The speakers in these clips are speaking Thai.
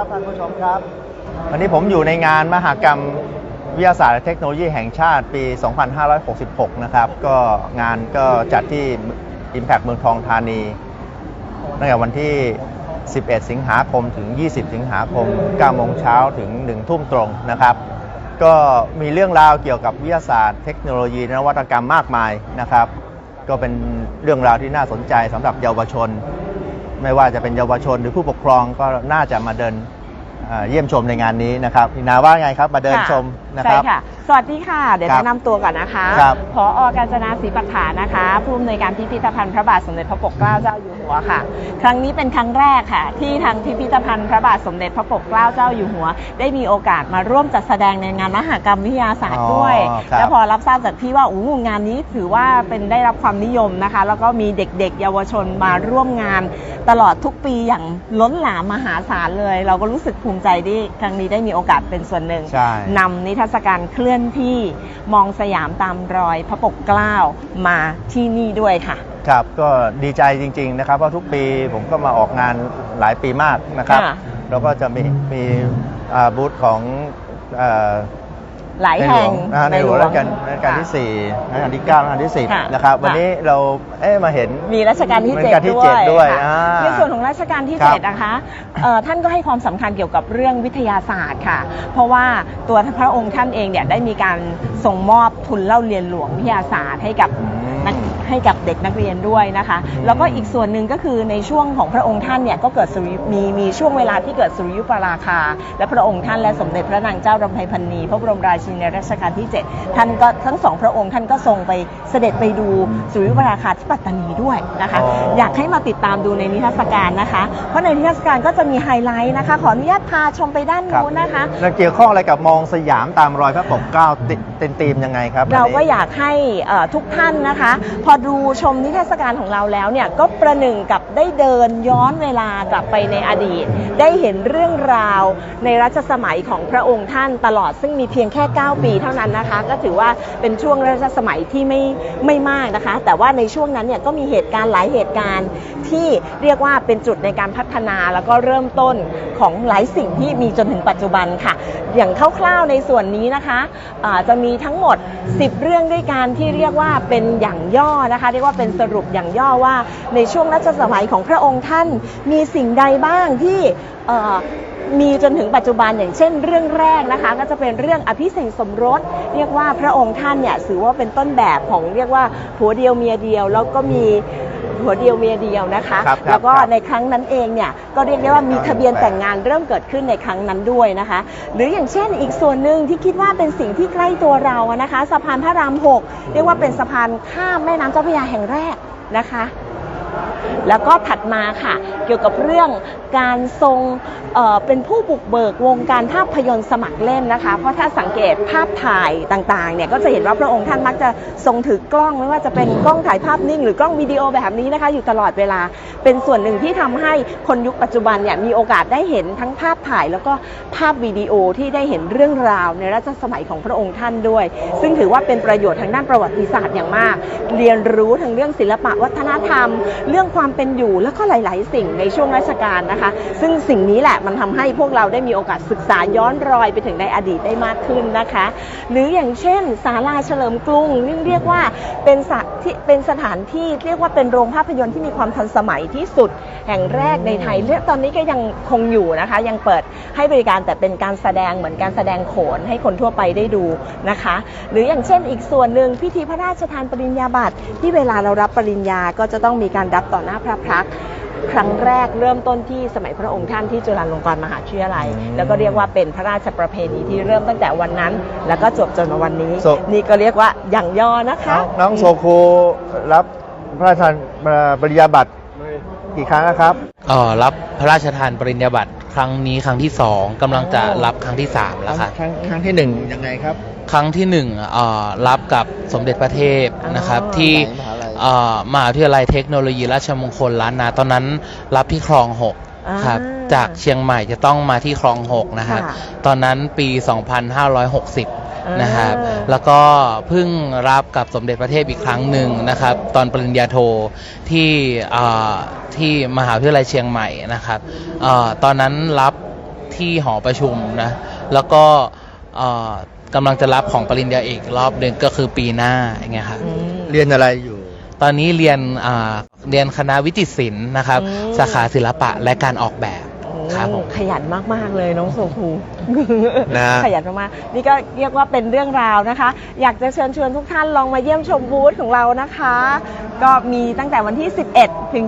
ครับท่านผู้ชมครับ วันนี้ผมอยู่ในงานมหกรรมวิทยาศาสตร์และเทคโนโลยีแห่งชาติปี 2566 นะครับ ก็งานก็จัดที่ Impact เมืองทองธานีตั้งแต่วันที่ 11 สิงหาคมถึง 20 สิงหาคม 9 โมงเช้าถึง 1 ทุ่มตรงนะครับ ก็มีเรื่องราวเกี่ยวกับวิทยาศาสตร์ เทคโนโลยีนวัตกรรมมากมายนะครับ ก็เป็นเรื่องราวที่น่าสนใจสำหรับเยาวชน ไม่ว่าจะเป็นเยาวชนหรือผู้ปกครองก็น่าจะมาเดินเยี่ยมชมในงานนี้นะครับนาว่าไงครับมาเดินชมนะครับใช่ค่ะ สวัสดีค่ะ เดี๋ยวครับแนะนำตัวก่อนนะคะครับพออกาญจนาศรีปัฏฐานนะคะ ผู้อำนวยการพิพิธภัณฑ์พระบาทสมเด็จพระปกเกล้าเจ้าอยู่หัวค่ะ ครั้งนี้เป็นครั้งแรกค่ะ ที่ทางพิพิธภัณฑ์พระบาทสมเด็จพระปกเกล้าเจ้าอยู่หัว ได้มีโอกาสมาร่วมจัดแสดงในงานมหกรรมวิทยาศาสตร์ด้วย อ๋อครับ แล้วพอรับทราบจากพี่ว่าอู้งานนี้ถือว่าเป็นได้รับความนิยมนะคะ แล้วก็มีเด็กๆ เยาวชนมาร่วมงาน ตลอดทุกปีอย่างล้นหลามมหาศาลเลย เราก็รู้สึกภูมิใจที่ครั้งนี้ได้มีโอกาสเป็นส่วนหนึ่ง ใช่ นำนิทรรศการเคลื่อนที่มองสยามตามรอยพระปกเกล้ามาที่นี่ด้วยค่ะ ครับก็ดีใจจริง ๆ นะครับเพราะทุกปีผมก็มาออกงานหลายปีมากนะครับ ค่ะ แล้วก็จะมีมีอ่าบูธของเอ่อ หลายในหลแห่วงงนะฮะในหลวงรัชกาลรัชกาลที่ค่ะสี่รัชกาลที่เก้ารัชกาลที่สิบค่ะนะครับวันค่ะนี้เราเอ๊ะมาเห็นมีรัชกาลที่รัชเจ็ดกาลที่ด้วเจ็ดยด้วยค่ะอ่าในส่วนของรัชกาลที่ครับเจ็ดนะคะเอ่อท่านก็ให้ความสำคัญเกี่ยวกับเรื่องวิทยาศาสตร์ค่ะ เพราะว่าตัวพระองค์ท่านเองเนี่ยได้มีการส่งมอบทุนเล่าเรียนหลวงวิทยาศาสตร์ให้กับอืมนักให้กับเด็กนักเรียนด้วยนะคะอืมแล้วก็อีกส่วนหนึ่งก็คือในช่วงของพระองค์ท่านเนี่ยก็เกิดสุริยุมีมีช่วงเวลาที่เกิดสุริยุปราคา และพระองค์ท่านและสมเด็จพระนางเจ้ารำไพพันนีพระบรมราชินีในรัชกาลที่ 7 ท่านก็ทั้งสองพระองค์ท่านก็ทรงไปเสด็จไปดูสุริยุปราคาที่ปัตตานีด้วยนะคะอ๋อออยากให้มาติดตามดูในนิทรรศการนะคะ เพราะในนิทรรศการก็จะมีไฮไลท์นะคะ ขออนุญาตพาชมไปด้านครับนู้นนะคะ แล้วเกี่ยวข้องอะไรกับมองสยามตามรอยพระปกเกล้าติเป็นธีมยังไงครับ เราก็นนี้อยากให้เอ่อทุกท่านนะคะ พอดูชมนิทรรศการของเราแล้วเนี่ยก็ประหนึ่งกับได้เดินย้อนเวลากลับไปในอดีต ได้เห็นเรื่องราวในรัชสมัยของพระองค์ท่านตลอดซึ่งมีเพียงแค่9 ปีเท่านั้นนะคะ ก็ถือว่าเป็นช่วงรัชสมัยที่ไม่ไม่มากนะคะ แต่ว่าในช่วงนั้นเนี่ยก็มีเหตุการณ์หลายเหตุการณ์ที่เรียกว่าเป็นจุดในการพัฒนาแล้วก็เริ่มต้นของหลายสิ่งที่มีจนถึงปัจจุบันค่ะ อย่างคร่าวๆในส่วนนี้นะคะอ่าจะมีทั้งหมด 10 เรื่องด้วยกันที่เรียกว่าเป็นอย่างย่อนะคะ เรียกว่าเป็นสรุปอย่างย่อว่าในช่วงรัชสมัยของพระองค์ท่านมีสิ่งใดบ้างที่ มีจนถึงปัจจุบันอย่างเช่น เรื่องแรกนะคะ ก็จะเป็นเรื่องอภิเษกสมรส เรียกว่าพระองค์ท่านเนี่ยถือว่าเป็นต้นแบบของเรียกว่าผัวเดียวเมียเดียว แล้วก็มีผัวเดียวเมียเดียวนะคะ ครับครับแล้วก็ครับในครั้งนั้นเองเนี่ยก็เรียกได้ว่ามีทะเบียนแต่งงานเริ่มเกิดขึ้นในครั้งนั้นด้วยนะคะ หรืออย่างเช่นอีกส่วนหนึ่งที่คิดว่าเป็นสิ่งที่ใกล้ตัวเราอะนะคะ สะพานพระราม6เรียกว่าเป็นสะพานข้ามแม่น้ำเจ้าพระยาแห่งแรกนะคะ แล้วก็ถัดมาค่ะ เกี่ยวกับเรื่อง การทรงเเป็นผู้บุกเบิกวงการภาพยนตร์สมัครเล่นนะคะ เพราะถ้าสังเกตภาพถ่ายต่างๆเนี่ยก็จะเห็นว่าพระองค์ท่านมักจะทรงถือกล้องไม่ว่าจะเป็นกล้องถ่ายภาพนิ่ง หรือกล้องวิดีโอแบบนี้นะคะ อยู่ตลอดเวลาเป็นส่วนหนึ่งที่ทำให้คนยุคปัจจุบันเนี่ยมีโอกาสได้เห็นทั้งภาพถ่าย แล้วก็ภาพวิดีโอที่ได้เห็นเรื่องราวในรัชสมัยของพระองค์ท่านด้วย ซึ่งถือว่าเป็นประโยชน์ทางด้านประวัติศาสตร์อย่างมาก เรียนรู้ทางเรื่องศิลปะวัฒนธรรม เรื่องความเป็นอยู่แล้วก็หลาย ๆ สิ่งในช่วงราชการนะคะซึ่งสิ่งนี้แหละมันทำให้พวกเราได้มีโอกาสศึกษาย้อนรอยไปถึงในอดีตได้มากขึ้นนะคะ หรืออย่างเช่นศาลาเฉลิมกรุงนี่เรียกว่าเป็นสถที่เป็นสถานที่เรียกว่าเป็นโรงภาพยนตร์ที่มีความทันสมัยที่สุดแห่งแรกในไทยเรียกตอนนี้ก็ยังคงอยู่นะคะ ยังเปิดให้บริการแต่เป็นการแสดงเหมือนการแสดงโขนให้คนทั่วไปได้ดูนะคะ หรืออย่างเช่นอีกส่วนหนึ่งพิธีพระราชทานปริญญาบัตรที่เวลาเรารับปริญญาก็จะต้องมีการรับต่อหน้าพระพัก ครั้งแรกเริ่มต้นที่สมัยพระองค์ท่านที่จุฬาลงกรณ์มหาวิทยาลัยอืมแล้วก็เรียกว่าเป็นพระราชประเพณีที่เริ่มตั้งแต่วันนั้น แล้วก็จบจนมาวันนี้โซนี่ก็เรียกว่าอย่างย่อนะคะ น้องน้องโซคูรับพระราชทานปริญญาบัตร กี่ครั้งแล้วครับเอ่อรับพระราชทานปริญญาบัตรครั้งนี้ครั้งที่สองกำลังจะรับครั้งที่สามแล้วครับ ครั้งครั้งที่หนึ่งยังไงครับ ครั้งที่หนึ่งเอ่อรับกับสมเด็จพระเทพนะครับอ๋อที่ไหนมหาลัยเอ่อมหาวิทยาลัยเทคโนโลยีราชมงคลล้านนาตอนนั้นรับที่คลองหกครับอ่าจากเชียงใหม่จะต้องมาที่คลองหกนะครับค่ะ ตอนนั้นปี 2560 นะครับอ่าแล้วก็เพิ่งรับกับสมเด็จพระเทพอีกครั้งหนึ่งนะครับ ตอนปริญญาโทที่เอ่อที่มหาวิทยาลัยเชียงใหม่นะครับเออตอนนั้นรับที่หอประชุมนะแล้วก็เอ่อกำลังจะรับของปริญญาเอกอีกรอบหนึ่งก็คือปีหน้าอย่างเงี้ยครับอืมเรียนอะไรอยู่ ตอนนี้เรียนอ่าเรียนคณะวิจิตรศิลป์นะครับอืมสาขาศิลปะและการออกแบบ ครับผมขยันมาก ๆ เลยน้องโซคูนะขยันมากๆนี่ก็เรียกว่าเป็นเรื่องราวนะคะ อยากจะเชิญชวนทุกท่านลองมาเยี่ยมชมบูธของเรานะคะ ก็มีตั้งแต่วันที่ 11 ถึง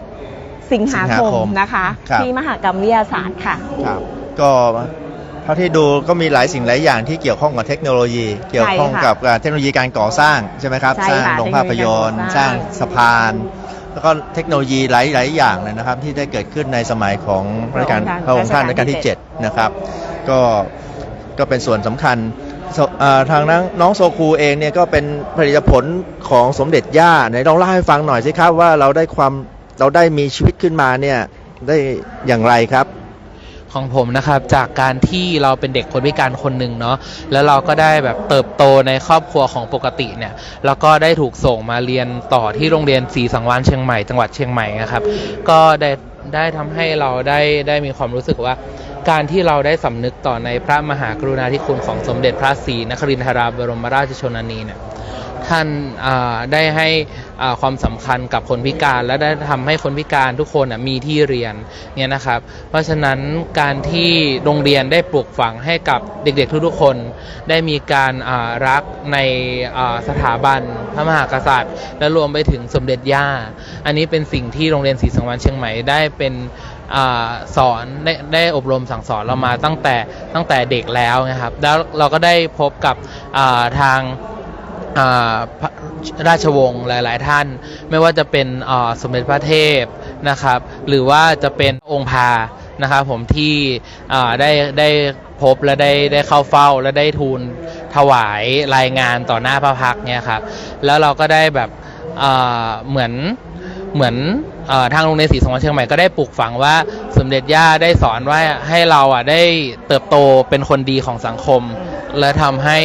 20 สิงหาคมสิงหาคมนะคะ ครับ ที่มหากรรมวิทยาศาสตร์ค่ะ ครับก็เท่าที่ดูก็มีหลายสิ่งหลายอย่างที่เกี่ยวข้องกับเทคโนโลยี เกี่ยวข้องกับอ่าเทคโนโลยีการก่อสร้างใช่ไหมครับ ใช่สร้างค่ะโรงภาพยนตร์ เทคโนโลยีการก่อสสร้าร้างงสะพาน แล้วก็เทคโนโลยีหลาย ๆ อย่างเลยนะครับ ที่ได้เกิดขึ้นในสมัยของรัชกาลพระองค์ท่านรัชกาลที่ 7 นะครับ ก็ก็เป็นส่วนสำคัญสอ่าทางน้องน้องโซคูเองเนี่ยก็เป็นผลิตผลของสมเด็จย่าไหนลองเล่าให้ฟังหน่อยสิครับว่าเราได้ความเราได้มีชีวิตขึ้นมาเนี่ยได้อย่างไรครับ ของผมนะครับ จากการที่เราเป็นเด็กคนพิการคนหนึ่งเนาะแล้วเราก็ได้แบบเติบโตในครอบครัวของปกติเนี่ยแล้วก็ได้ถูกส่งมาเรียนต่อที่โรงเรียนศรีสังวานเชียงใหม่จังหวัดเชียงใหม่นะครับ ก็ได้ได้ทำให้เราได้ได้มีความรู้สึกว่าการที่เราได้สำนึกต่อในพระมหากรุณาธิคุณของสมเด็จพระศรีนครินทราบรมราชชนนีเนี่ย ท่านได้ให้ความสำคัญกับคนพิการ และได้ทำให้คนพิการทุกคนมีที่เรียนเนี่ยนะครับ เพราะฉะนั้นการที่โรงเรียนได้ปลูกฝังให้กับเด็กๆทุกๆคน ได้มีการรักในสถาบันพระมหากษัตริย์ และรวมไปถึงสมเด็จย่า อันนี้เป็นสิ่งที่โรงเรียนศรีสังวรเชียงใหม่ได้เป็นอสอนได้ได้อบรมสั่งสอนเรามาตั้งแต่ตั้งแต่เด็กแล้วนะครับ แล้วเราก็ได้พบกับทาง ราชวงศ์หลาย ๆ ท่าน ไม่ว่าจะเป็นสมเด็จพระเทพนะครับ หรือว่าจะเป็นองค์พานะครับผมที่ได้ได้พบและได้ได้เข้าเฝ้าและได้ทูลถวายรายงานต่อหน้าพระพักเนี่ยครับแล้วเราก็ได้แบบเหมือนเหมือนอทางโรงเรียนศรีสงวนเชียงใหม่ก็ได้ปลูกฝังว่าสมเด็จย่าได้สอนว่าให้เราอะได้เติบโตเป็นคนดีของสังคม และทำให้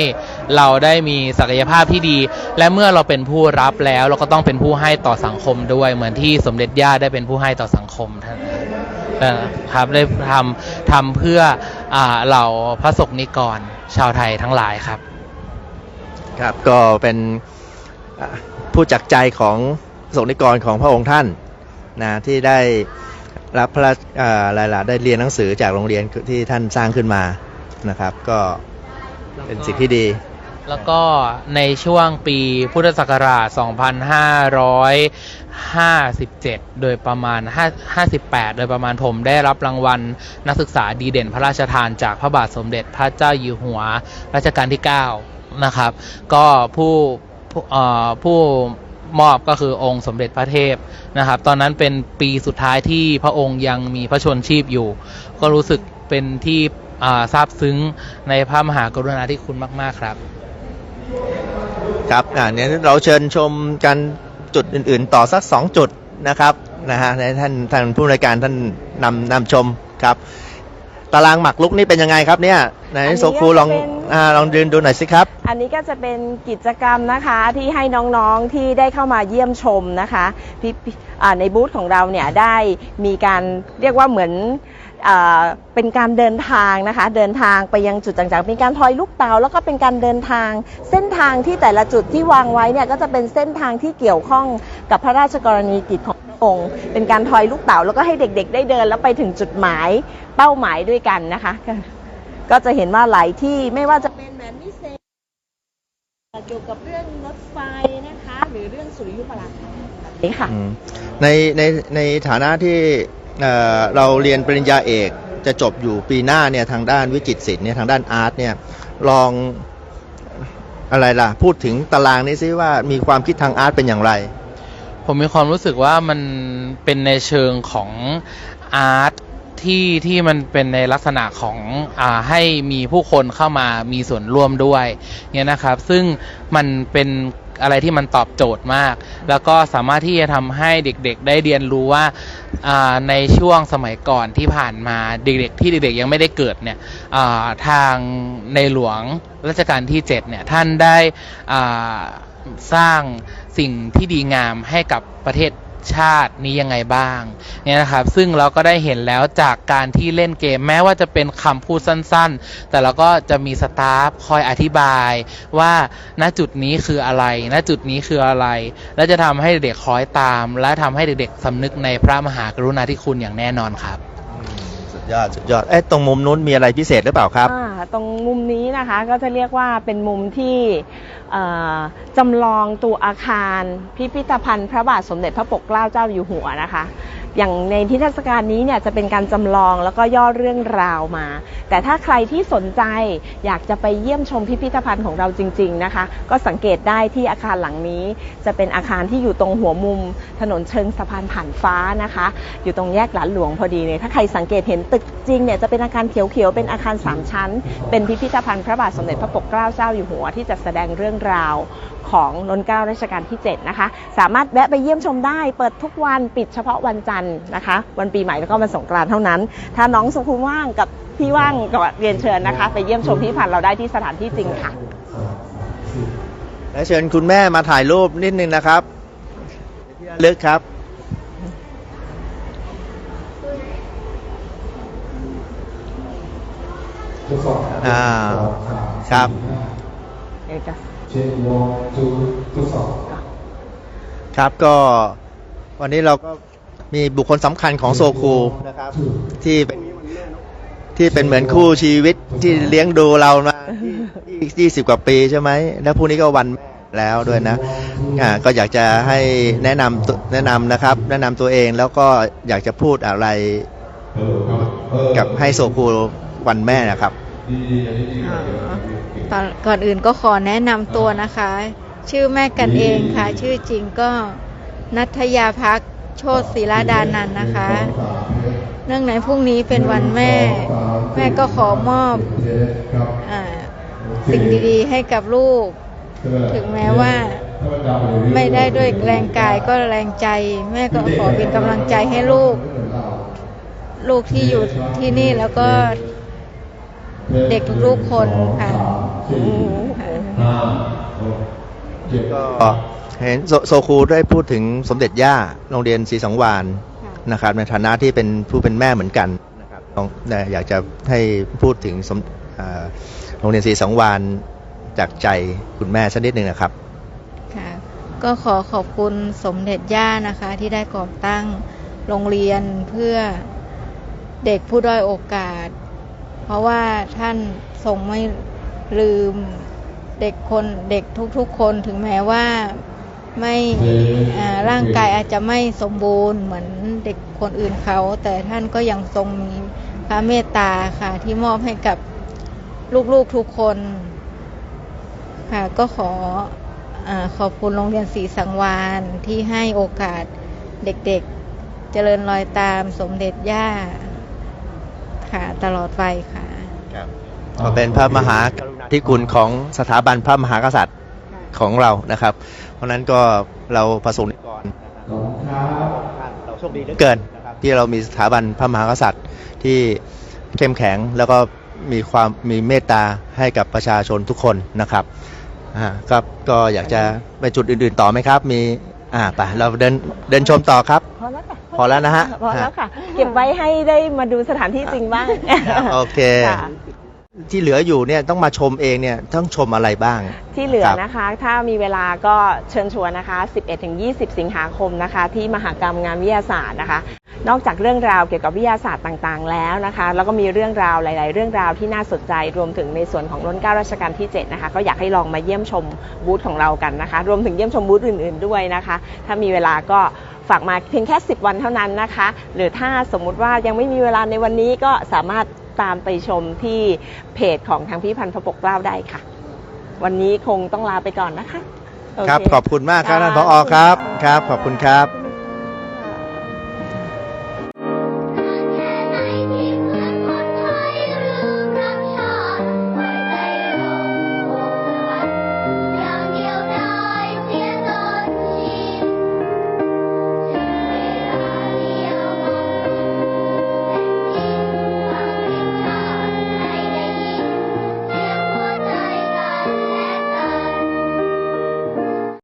เราได้มีศักยภาพที่ดี และเมื่อเราเป็นผู้รับแล้ว เราก็ต้องเป็นผู้ให้ต่อสังคมด้วย เหมือนที่สมเด็จย่าได้เป็นผู้ให้ต่อสังคมท่านครับได้ทำทำเพื่ออเหล่าพระสงฆ์นิกรชาวไทยทั้งหลายครับ ครับก็เป็นผู้จักใจของสงฆ์นิกรของพระองค์ท่านนะที่ได้รับพระราชอ่าหลายๆได้เรียนหนังสือจากโรงเรียนที่ท่านสร้างขึ้นมานะครับ ก็เป็นสิ่งที่ดี แล้วก็ในช่วงปีพุทธศักราช 2557 โดยประมาณ 58 โดยประมาณผมได้รับรางวัลนักศึกษาดีเด่นพระราชทานจากพระบาทสมเด็จพระเจ้าอยู่หัวรัชกาลที่ 9 นะครับ ก็ผู้ผู้เอ่อผู้มอบก็คือองค์สมเด็จพระเทพนะครับ ตอนนั้นเป็นปีสุดท้ายที่พระองค์ยังมีพระชนชีพอยู่ ก็รู้สึกเป็นที่อ่าซาบซึ้งในพระมหากรุณาธิคุณมาก ๆ ครับ ครับอ่าเนี่ยเราเชิญชมกันจุดอื่น ๆ ต่อสักสองจุดนะครับนะฮะในท่านท่านผู้ในวยการท่านนำนำชมครับ ตารางหมักลุกนี่เป็นยังไงครับเนี่ยไหนอันนี้โซคูลองจะเป็นอ่าลองเดินดูหน่อยสิครับ อันนี้ก็จะเป็นกิจกรรมนะคะที่ให้น้องๆที่ได้เข้ามาเยี่ยมชมนะคะพี่พี่อ่าในบูธของเราเนี่ยได้มีการเรียกว่าเหมือนอ่า เป็นการเดินทางนะคะ เดินทางไปยังจุดต่างๆ เป็นการทอยลูกเตาแล้วก็เป็นการเดินทาง เส้นทางที่แต่ละจุดที่วางไว้เนี่ยก็จะเป็นเส้นทางที่เกี่ยวข้องกับพระราชกรณียกิจของพระองค์ เป็นการทอยลูกเตาแล้วก็ให้เด็กๆ ได้เดินแล้วไปถึงจุดหมายเป้าหมายด้วยกันนะคะ ก็จะเห็นว่าหลายที่ไม่ว่าจะเป็นแบบนิเซเกี่ยวกับเรื่องรถไฟนะคะ หรือเรื่องสุริยุปราคานี้ค่ะในในในฐานะที่ เเราเรียนปริญญาเอกจะจบอยู่ปีหน้าเนี่ยทางด้านวิจิตรศิลป์เนี่ยทางด้านอาร์ตเนี่ยลองอะไรล่ะ พูดถึงตารางนี้ซิว่ามีความคิดทางอาร์ตเป็นอย่างไร ผมมีความรู้สึกว่ามันเป็นในเชิงของอาร์ตที่ที่มันเป็นในลักษณะของอ่าให้มีผู้คนเข้ามามีส่วนร่วมด้วยเนี่ยนะครับ ซึ่งมันเป็น อะไรที่มันตอบโจทย์มาก แล้วก็สามารถที่จะทำให้เด็กๆ ได้เรียนรู้ว่าในช่วงสมัยก่อนที่ผ่านมาเด็กๆ ที่เด็กๆยังไม่ได้เกิดเนี่ยทางในหลวงรัชกาลที่7เนี่ยท่านได้สร้างสิ่งที่ดีงามให้กับประเทศ ชาตินี้ยังไงบ้างเนี่ยนะครับซึ่งเราก็ได้เห็นแล้วจากการที่เล่นเกมแม้ว่าจะเป็นคำพูดสั้นๆ แต่เราก็จะมีสตาฟคอยอธิบายว่าณจุดนี้คืออะไร ณจุดนี้คืออะไร และจะทำให้เด็กๆคล้อยตาม และทำให้เด็กๆสำนึกในพระมหากรุณาธิคุณอย่างแน่นอนครับ ยอดสุดยอดเอ๊ะตรงมุมนู้นมีอะไรพิเศษหรือเปล่าครับ อ่าตรงมุมนี้นะคะก็จะเรียกว่าเป็นมุมที่เอ่อจำลองตัวอาคารพิพิธภัณฑ์พระบาทสมเด็จพระปกเกล้าเจ้าอยู่หัวนะคะ อย่างในที่เทศกาลนี้เนี่ยจะเป็นการจำลองแล้วก็ย่อเรื่องราวมา แต่ถ้าใครที่สนใจอยากจะไปเยี่ยมชมพิพิธภัณฑ์ของเราจริง ๆนะคะ ก็สังเกตได้ที่อาคารหลังนี้ จะเป็นอาคารที่อยู่ตรงหัวมุม ถนนเชิงสะพานผ่านฟ้านะคะ อยู่ตรงแยกหลานหลวงพอดีเลยถ้าใครสังเกตเห็นตึกจริงเนี่ยจะเป็นอาคารเขียวๆเป็นอาคารสามชั้น เป็นพิพิธภัณฑ์พระบาทสมเด็จพระปกเกล้าเจ้าอยู่หัวที่จะแสดงเรื่องราว ของล้นเกล้ารัชกาลที่ 7 นะคะ สามารถแวะไปเยี่ยมชมได้ เปิดทุกวันปิดเฉพาะวันจันทร์นะคะ วันปีใหม่แล้วก็วันสงกรานต์เท่านั้น ถ้าน้องสุขุมว่างกับพี่ว่างก็เรียนเชิญนะคะ ไปเยี่ยมชมพิพิธภัณฑ์เราได้ที่สถานที่จริงค่ะ และเชิญคุณแม่มาถ่ายรูปนิดนึงนะครับที่ระลึกครับทดสอบอ่าสองสามครับเอกสารเช็ ควอลทูทดสอบครับก็วันนี้เราก็มีบุคคลสำคัญของโซคูนะครับที่เป็นที่เป็นเหมือนคู่ชีวิตที่เลี้ยงดูเรามายี่สิบกว่าปีใช่ไหม แล้วพรุ่งนี้ก็วันแม่แล้วด้วยนะอ่าก็อยากจะให้แนะนำตัวแนะนำนะครับ แนะนำตัวเองแล้วก็อยากจะพูดอะไรเออครับเออกับให้โซคูวันแม่นะครับดีดีอันนี้ดีอ๋อ ตอนก่อนอื่นก็ขอแนะนำตัวนะคะ ชื่อแม่กันเองค่ะ ชื่อจริงก็นัทยาพักษ์โชติศิลาดานันท์นะคะ เนื่องในพรุ่งนี้เป็นวันแม่ แม่ก็ขอมอบครับอาสิ่งดีๆให้กับลูก ถึงแม้ว่าไม่ได้ด้วยแรงกายก็แรงใจ แม่ก็ขอเป็นกำลังใจให้ลูก ลูกที่อยู่ที่นี่แล้วก็เด็กทุกๆคนค่ะห้าห กเจ็ดก็เห็นโซโซคูได้พูดถึงสมเด็จย่าโรงเรียนศรีสังวานค่ะนะครับในฐานะที่เป็นผู้เป็นแม่เหมือนกันนะครับต้องได้อยากจะให้พูดถึงสมอ่าโรงเรียนศรีสังวานจากใจคุณแม่สักนิดหนึ่งนะครับค่ะก็ขอขอบคุณสมเด็จย่านะคะที่ได้ก่อตั้งโรงเรียนเพื่อเด็กผู้ด้อยโอกาส เพราะว่าท่านทรงไม่ ลืมเด็กคนเด็กทุกๆคนถึงแม้ว่าไม่อ่าร่างกายอาจจะไม่สมบูรณ์เหมือนเด็กคนอื่นเขา แต่ท่านก็ยังทรงมีพระเมตตาค่ะ ที่มอบให้กับลูกๆทุกคนค่ะก็ขออาขอบคุณโรงเรียนศรีสังวานที่ให้โอกาสเด็กๆเจริญรอยตามสมเด็จย่าค่ะตลอดไปค่ะ ก็เป็นพระมหากรุณาธิคุณของสถาบันพระมหากษัตริย์ของเรานะครับ เพราะฉะนั้นก็เราประสงค์นิกรขอบคุณครับเราโชคดีเหลือเกินนะครับที่เรามีสถาบันพระมหากษัตริย์ที่เข้มแข็งแล้วก็มีความมีเมตตาให้กับประชาชนทุกคนนะครับอ่าครับก็อยากจะไปจุดอื่นๆต่อไหมครับ มีอ่าไปเราเดินเดินชมต่อครับ พอแล้วค่ะพอแล้วนะฮะพอแล้วค่ะ เก็บไว้ให้ได้มาดูสถานที่จริงบ้าง โอเคค่ะ ที่เหลืออยู่เนี่ยต้องมาชมเองเนี่ยต้องชมอะไรบ้าง ที่เหลือครับนะคะ ถ้ามีเวลาก็เชิญชวนนะคะ 11-20 สิงหาคมนะคะ ที่มหากรรมงานวิทยาศาสตร์นะคะ นอกจากเรื่องราวเกี่ยวกับวิทยาศาสตร์ต่างๆ แล้วนะคะ แล้วก็มีเรื่องราวหลาย ๆ เรื่องราวที่น่าสนใจรวมถึงในส่วนของร้นเกล้ารัชกาลที่ 7 นะคะ ก็อยากให้ลองมาเยี่ยมชมบูธของเรากันนะคะ รวมถึงเยี่ยมชมบูธอื่น ๆ ด้วยนะคะ ถ้ามีเวลาก็ฝากมาเพียงแค่ 10 วันเท่านั้นนะคะ หรือถ้าสมมุติว่ายังไม่มีเวลาในวันนี้ก็สามารถ ตามไปชมที่เพจของทางพิพิธภัณฑ์พระปกเกล้าได้ค่ะ วันนี้คงต้องลาไปก่อนนะคะโเครับ ขอบคุณมากครับค่ะท่านผอครับ ครับ ขอบคุณครับ